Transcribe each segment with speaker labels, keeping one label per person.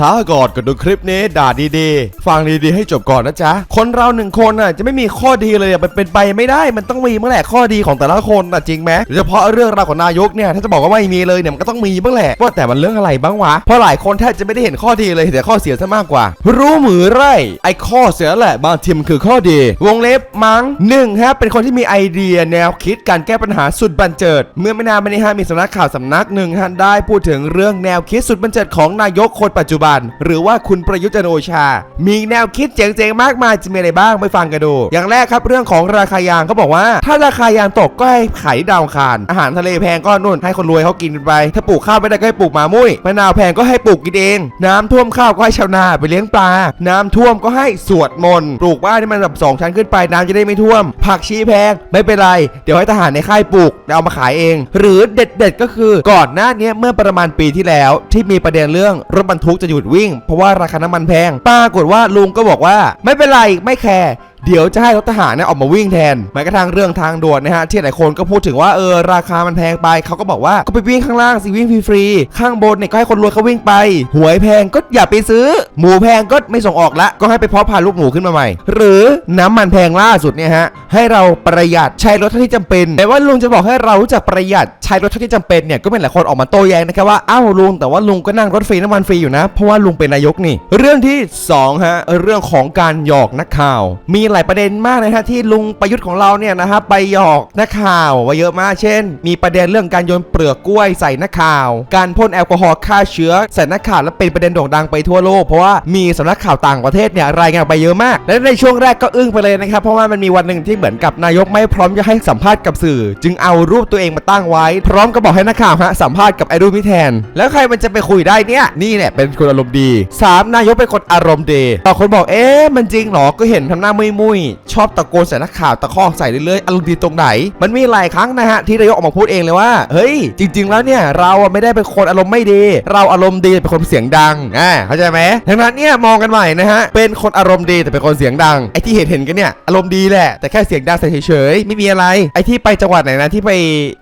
Speaker 1: ช้าก่อนก็ดูคลิปนี้ด่าดีๆ ฟังดีๆให้จบก่อนนะจ๊ะ คนเราหนึ่งคนน่ะจะไม่มีข้อดีเลยมันเป็นไปไม่ได้ มันต้องมีเมื่อแหละข้อดีของแต่ละคนน่ะจริงไหมโดยเฉพาะเรื่องราวของนายกเนี่ยถ้าจะบอกว่าไม่มีเลยเนี่ยมันก็ต้องมีบ้างแหละว่าแต่มันเรื่องอะไรบ้างวะเพราะหลายคนแทบจะไม่ได้เห็นข้อดีเลยเห็นแต่ข้อเสียซะมากกว่า รู้มือไรไอ้ข้อเสียแหละบางทีมันคือข้อดี วงเล็บมั้งหนึ่งฮะเป็นคนที่มีไอเดียแนวคิดการแก้ปัญหาสุดบันเจิด เมื่อไม่นานมานี้ฮะมีสำนักข่าวสำนักหนึ่งฮะได้พูดถึงเรื่องแนวคิดสุดบันเจิดของนายกคนปัจจุบันหรือว่าคุณประยุทธ์จันทร์โอชา มีแนวคิดเจ๋งๆมากมายจะมีอะไรบ้างไปฟังกันดู อย่างแรกครับเรื่องของราคายางเขาบอกว่า ถ้าราคายางตกก็ให้ขายดาวคารอาหารทะเลแพงก็นู่นให้คนรวยเขากินไป ถ้าปลูกข้าวไม่ได้ก็ให้ปลูกหมามุ้ยมะนาวแพงก็ให้ปลูกกินเอง น้ำท่วมข้าวก็ให้ชาวนาไปเลี้ยงปลา น้ำท่วมก็ให้สวดมนต์ปลูกบ้านที่มันแบบสองชั้นขึ้นไปน้ำจะได้ไม่ท่วม ผักชีแพงไม่เป็นไร เดี๋ยวให้ทหารในค่ายปลูกแล้วเอามาขายเอง หรือเด็ดๆก็คือก่อนหน้านี้เมื่อประมาณปีที่แล้ว ที่มีประเด็นเรื่องรถบรรทุกจะหยุดวิ่ง เพราะว่าราคาน้ำมันแพง ปรากฏว่าลุงก็บอกว่า ไม่เป็นไรไม่แคร์ เดี๋ยวจะให้รถทหารเนี่ยออกมาวิ่งแทนแม้กระทั่งเรื่องทางด่วนนะฮะที่หลายคนก็พูดถึงว่าเออราคามันแพงไปเขาก็บอกว่าก็ไปวิ่งข้างล่างสิวิ่งฟรีๆข้างบนเนี่ยก็ให้คนรวยเขาวิ่งไป หวยแพงก็อย่าไปซื้อ หมูแพงก็ไม่ส่งออกละ ก็ให้ไปเพาะพันธุ์ลูกหมูขึ้นมาใหม่ หรือน้ำมันแพงล่าสุดเนี่ยฮะให้เราประหยัดใช้รถเท่าที่จำเป็น แต่ว่าลุงจะบอกให้เรารู้จักประหยัดใช้รถเท่าที่จำเป็นเนี่ยก็เป็นหลายคนออกมาโต้แย้งนะครับว่าอ้าวลุงแต่ว่าลุงก็นั่งรถฟรีน้ำมันฟรีอยู่นะเพราะว่าลุงเป็นนายกนี่ เรื่องที่สองฮะเรื่องของการหยอกนักข่าว มีหลายประเด็นมากนะฮะที่ลุงประยุทธ์ของเราเนี่ยนะฮะไปหยอกนักข่าวไว้เยอะมากเช่น มีประเด็นเรื่องการโยนเปลือกกล้วยใส่นักข่าว การพ่นแอลกอฮอล์ฆ่าเชื้อใส่นักข่าวและเป็นประเด็นโด่งดังไปทั่วโลกเพราะว่ามีสำนักข่าวต่างประเทศเนี่ยรายงานไปเยอะมาก และในช่วงแรกก็อึ้งไปเลยนะครับเพราะว่ามันมีวันหนึ่งที่เหมือนกับนายกไม่พร้อมจะให้สัมภาษณ์กับสื่อ จึงเอารูปตัวเองมาตั้งไว้ พร้อมกับบอกให้นักข่าวฮะสัมภาษณ์กับไอรูปนี้แทน แล้วใครมันจะไปคุยได้เนี่ยนี่แหละเป็นคนอารมณ์ดีสามนายกเป็นคนอารมณ์ดีต่อคนบอกเอ๊ะมันจริงหรอก็เห็นทำหน้ามุยมุยชอบตะโกนใส่นักข่าวตะคอกใส่เรื่อยๆอารมณ์ดีตรงไหน มันมีหลายครั้งนะฮะที่นายกออกมาพูดเองเลยว่าเฮ้ยจริง ๆ แล้วเนี่ยเราไม่ได้เป็นคนอารมณ์ไม่ดี เราอารมณ์ดีเป็นคนเสียงดังอ่าเข้าใจไหมดังนั้นเนี่ยมองกันใหม่นะฮะเป็นคนอารมณ์ดีแต่เป็นคนเสียงดังไอ้ที่เห็นเห็นกันเนี่ยอารมณ์ดีแหละแต่แค่เสียงดังเฉยๆไม่มีอะไร ไอ้ที่ไปจังหวัดไหนนะที่ไป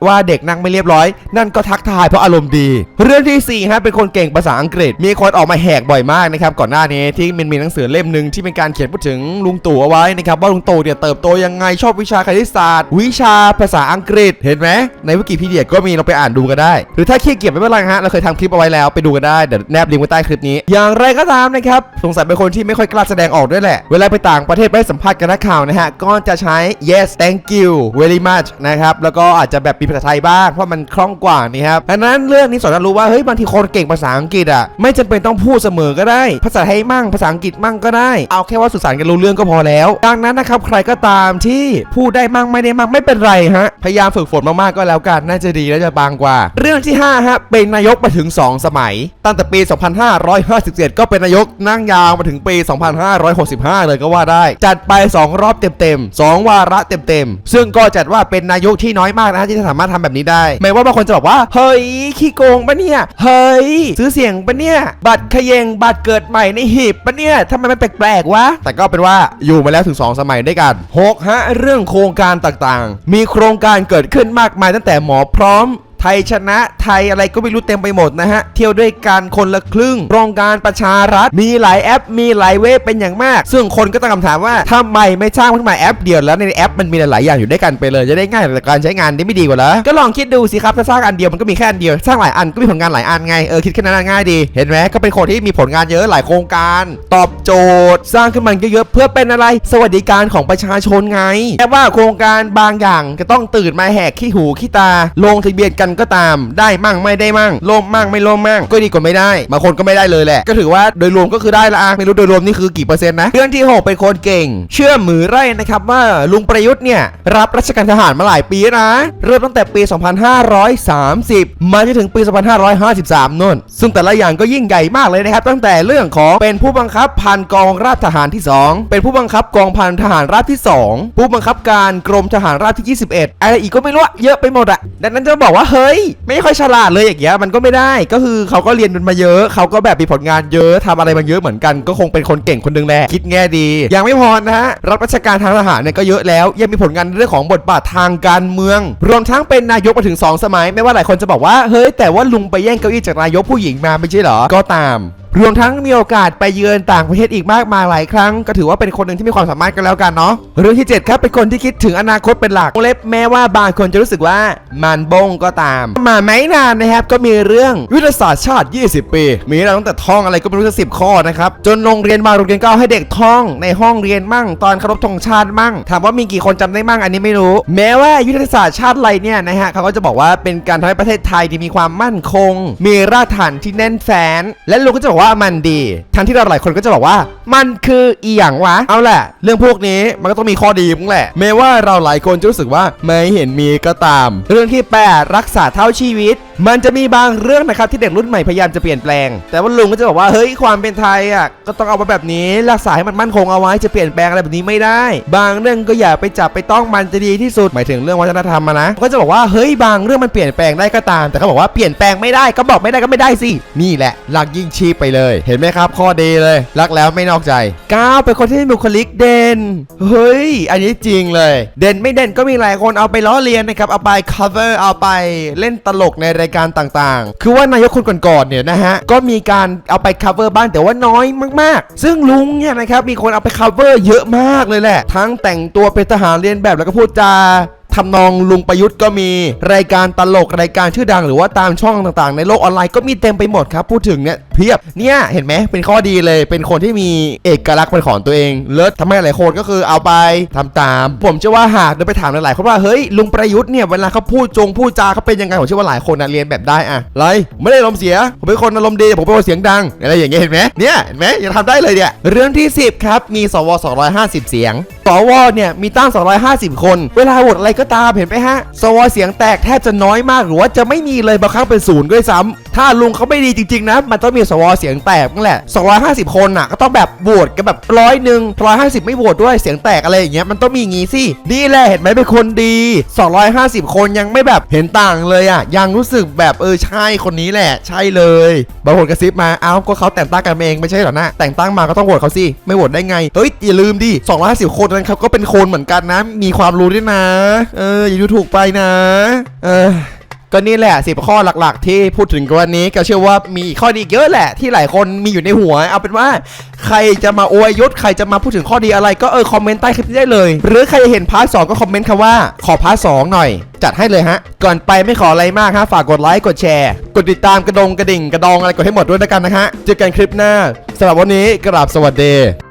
Speaker 1: ว่าเด็กนั่งไม่เรียบร้อย นั่นก็ทักทายเพราะอารมณ์ดี เรื่องที่สี่ฮะเป็นคนเก่งภาษาอังกฤษ มีคนออกมาแหกบ่อยมากนะครับก่อนหน้านี้ที่มันมีหนังสือเล่มหนึ่งที่เป็นการเขียนพูดถึงลุงตู่เอาไว้นะครับว่าลุงโตเนี่ยเติบโตยังไงชอบวิชาคณิตศาสตร์ วิชาภาษาอังกฤษเห็นไหมในวิกิพีเดียก็มีเราไปอ่านดูกันได้ หรือถ้าขี้เกียจไม่เป็นไรฮะเราเคยทำคลิปเอาไว้แล้วไปดูกันได้เดี๋ยวแนบลิงก์ไว้ใต้คลิปนี้ อย่างไรก็ตามนะครับสงสัยเป็นคนที่ไม่ค่อยกล้าแสดงออกด้วยแหละ เวลาไปต่างประเทศไปสัมภาษณ์กับนักข่าวนะฮะก็จะใช้ yes thank you very much นะครับแล้วก็อาจจะแบบมีภาษาไทยบ้างเพราะมันคล่องกว่านี่ครับดังนั้นเรื่องนี้สอนให้รู้ว่าเฮ้ยบางทีคนเก่งภาษาอังกฤษอะไม่จำเป็นต้องพูดเสมอก็ได้ ภาษาไทยมั่งภาษาอังกฤษมั่งก็ได้ เอาแค่ว่าสื่อสารกันรู้เรื่องก็พอแล้วดังนั้นนะครับใครก็ตามที่พูดได้มั่งไม่ได้มั่งไม่เป็นไรฮะพยายามฝึกฝนมากๆก็แล้วกันน่าจะดีและจะบางกว่า เรื่องที่ห้าฮะเป็นนายกมาถึง 2 สมัย ตั้งแต่ปี 2557 ก็เป็นนายกนั่งยาวมาถึงปี 2565 เลยก็ว่าได้ จัดไป 2 รอบเต็มๆ2วาระเต็มๆซึ่งก็จัดว่าเป็นนายกที่น้อยมากนะที่จะสามารถทำแบบนี้ได้แม้ว่าบางคนจะบอกว่าเฮ้ยขี้โกงปะเนี่ยเฮ้ยซื้อเสียงปะเนี่ยบัตรเขยงบัตรเกิดใหม่ในหีบปะเนี่ยทำไมมันแปลกๆวะแต่ก็เป็นว่าอยู่มาแล้วถึง 2 สมัยด้วยกัน 6 ฮะเรื่องโครงการต่างๆ มีโครงการเกิดขึ้นมากมายตั้งแต่หมอพร้อม ไทยชนะไทยอะไรก็ไม่รู้เต็มไปหมดนะฮะ เที่ยวด้วยกันคนละครึ่งโครงการประชารัฐ มีหลายแอป มีหลายเว็บเป็นอย่างมาก ซึ่งคนก็ตั้งคำถามว่าทำไมไม่สร้างขึ้นมาแอปเดียวแล้วในแอปมันมีหลายๆอย่างอยู่ด้วยกันไปเลยจะได้ง่ายต่อการใช้งานได้ไม่ดีกว่าเหรอก็ลองคิดดูสิครับถ้าสร้างอันเดียวมันก็มีแค่อันเดียวสร้างหลายอันก็มีผลงานหลายอันไงเออคิดแค่นั้นง่ายดีเห็นไหมก็เป็นคนที่มีผลงานเยอะหลายโครงการ ตอบโจทย์ สร้างขึ้นมาเยอะๆเพื่อเป็นอะไรสวัสดิการของประชาชนไงแค่ว่าโครงการบางอย่างจะต้องตื่นมาแหกขี้หูขี้ตาลงทะเบียนกันก็ตาม ได้มั่งไม่ได้มั่งล่มมั่งไม่ล่มมั่งก็ดีกว่าไม่ได้บางคนก็ไม่ได้เลยแหละ ก็ถือว่าโดยรวมก็คือได้ละอะไม่รู้โดยรวมนี่คือกี่เปอร์เซ็นต์นะเรื่องที่หกเป็นคนเก่ง เชื่อมือไร่นะครับว่าลุงประยุทธ์เนี่ยรับราชการทหารมาหลายปีนะ เริ่มตั้งแต่ปี 2530 มาจนถึงปี 2553นู่นซึ่งแต่ละอย่างก็ยิ่งใหญ่มากเลยนะครับ ตั้งแต่เรื่องของเป็นผู้บังคับพันกองราชทหารที่ 2 เป็นผู้บังคับกองพันทหารราบที่ 2 ผู้บังคับการกรมทหารราบที่ 21 อะไรอีกก็ไม่รู้เยอะไปหมดอะดังนั้นจะบอกว่าเฮ้ย ไม่ค่อยฉลาดเลยอย่างเงี้ยมันก็ไม่ได้ก็คือเขาก็เรียนมันมาเยอะ เขาก็แบบมีผลงานเยอะทำอะไรมาเยอะเหมือนกัน ก็คงเป็นคนเก่งคนหนึงแหละคิดแง่ดี ยังไม่พอนะฮะรับราชการทางทหารเนี่ยก็เยอะแล้ว ยังมีผลงานในเรื่องของบทบาททางการเมือง รวมทั้งเป็นนายกมาถึง 2 สมัย ไม่ว่าหลายคนจะบอกว่าเฮ้ยแต่ว่าลุงไปแย่งเก้าอี้จากนายกผู้หญิงมาไม่ใช่เหรอก็ตาม รวมทั้งมีโอกาสไปเยือนต่างประเทศอีกมากมายหลายครั้ง ก็ถือว่าเป็นคนหนึ่งที่มีความสามารถกันแล้วกันเนาะเรื่องที่ 7 ครับ เป็นคนที่คิดถึงอนาคตเป็นหลักเล็บแม้ว่าบางคนจะรู้สึกว่ามันบงก็ตาม มาไม่นานนะครับ ก็มีเรื่องยุทธศาสตร์ชาติ 20 ปี มีเราตั้งแต่ท่องอะไรก็ไม่รู้สักสิบข้อนะครับจนโรงเรียนบางโรงเรียนก็ให้เด็กท่องในห้องเรียนมั่ง ตอนเคารพธงชาติมั่งถามว่ามีกี่คนจำได้มั่งอันนี้ไม่รู้ แม้ว่ายุทธศาสตร์ชาติอะไรเนี่ยนะฮะเขาก็จะบอกว่าเป็นการทำให้ประเทศไทยที่มีความมั่นคง มีรากฐานที่แน่นแฟ้นและลุงก็จะบอกว่ามันดี ทั้งที่เราหลายคนก็จะบอกว่า มันคืออีหยังวะ เอาแหละ เรื่องพวกนี้มันก็ต้องมีข้อดีมั้งแหละ แม้ว่าเราหลายคนจะรู้สึกว่าไม่เห็นมีก็ตาม เรื่องที่8รักษาเท่าชีวิต มันจะมีบางเรื่องนะครับที่เด็กรุ่นใหม่พยายามจะเปลี่ยนแปลง แต่ว่าลุงก็จะบอกว่าเฮ้ยความเป็นไทยอะก็ต้องเอาไว้แบบนี้ รักษาให้มันมั่นคงเอาไว้จะเปลี่ยนแปลงอะไรแบบนี้ไม่ได้ บางเรื่องก็อย่าไปจับไปต้องมันจะดีที่สุดหมายถึงเรื่องวัฒนธรรมอะนะก็จะบอกว่าเฮ้ยบางเรื่องมันเปลี่ยนแปลงได้ก็ตาม แต่เขาบอกว่าเปลี่ยนแปลงไม่ได้ก็บอกไม่ได้ก็ไม่ได้สินี่แหละหลักยิ่งชีพไปเลย เห็นไหมครับข้อดีเลย รักแล้วไม่นอกใจก้าวเป็นคนที่มีบุคลิกเด่นเฮ้ย อันนี้จริงเลย เด่นไม่เด่นก็มีหลายคนเอาไปล้อเลียนนะครับเอาไป cover เอาไปเล่นตลกในรายการต่างๆ คือว่านายกคนก่อนๆเนี่ยนะฮะก็มีการเอาไป cover บ้างแต่ว่าน้อยมากๆ ซึ่งลุงเนี่ยนะครับมีคนเอาไป cover เยอะมากเลยแหละ ทั้งแต่งตัวเป็นทหารเรียนแบบแล้วก็พูดจา ทำนองลุงประยุทธ์ก็มีรายการตลกรายการชื่อดังหรือว่าตามช่องต่างๆ ในโลกออนไลน์ก็มีเต็มไปหมดครับ พูดถึงเนี่ยเพียบเนี่ยเห็นไหมเป็นข้อดีเลย เป็นคนที่มีเอกลักษณ์เป็นของตัวเอง เลิศทำให้หลายคนก็คือเอาไปทำตาม ผมเชื่อว่าหากเดินไปถามหลายๆคนว่าเฮ้ยลุงประยุทธ์เนี่ยเวลาเขาพูดจงพูดจาเขาเป็นยังไงผมเชื่อว่าหลายคนนะเรียนแบบได้อะไรไม่ได้อารมณ์เสียผมเป็นคนอารมณ์ดีผมเป็นคนเสียงดังอะไรอย่างเงี้ยเห็นไหมเนี่ยเห็นไหมยังทำได้เลยเนี่ยเรื่องที่ 10 ครับมีสว250 เสียงสวเนี่ยมีตั้ง 250 คน เวลาโหวตอะไรก็ตามเห็นไหมฮะสวเสียงแตกแทบจะน้อยมากหรือว่าจะไม่มีเลยบางครั้งเป็นศูนย์ด้วยซ้ำถ้าลุงเขาไม่ดีจริงๆนะมันต้องมีสวเสียงแตกนั่นแหละ 250 คนน่ะก็ต้องแบบโหวตกันแบบร้อยหนึ่งร้อยห้าสิบไม่โหวตด้วยเสียงแตกอะไรอย่างเงี้ยมันต้องมีงี้สินี่แหละเห็นไหมเป็นคนดี 250 คนยังไม่แบบเห็นต่างเลยอะยังรู้สึกแบบเออใช่คนนี้แหละ ใช่เลยบางคนกระซิบมาเอ้าก็เขาแต่งตั้งกันเองไม่ใช่หรอนะแต่งตั้งมาก็ต้องโหวตเขาสิไม่โหวตได้ไงเฮ้ยอย่าลืมดิ250 คนนั้นเขาก็เป็นคนเหมือนกันนะ มีความรู้ด้วยนะเอออย่าดูถูกไปนะ เออก็นี่แหละสิบข้อหลักๆ ที่พูดถึงกันวันนี้ก็เชื่อว่ามีข้อดีเยอะแหละ ที่หลายคนมีอยู่ในหัว เอาเป็นว่า ใครจะมาอวยยศใครจะมาพูดถึงข้อดีอะไร ก็เออคอมเมนต์ใต้คลิปนี้ได้เลย หรือใครจะเห็นพาร์ทสองก็คอมเมนต์คำว่าขอพาร์ทสองหน่อย จัดให้เลยฮะ ก่อนไปไม่ขออะไรมากฮะฝากกดไลค์กดแชร์ กดติดตามกระดงกระดิ่งกระดองอะไรกดให้หมดด้วยแล้วกันนะฮะเจอกันคลิปหน้าสำหรับวันนี้กราบสวัสดี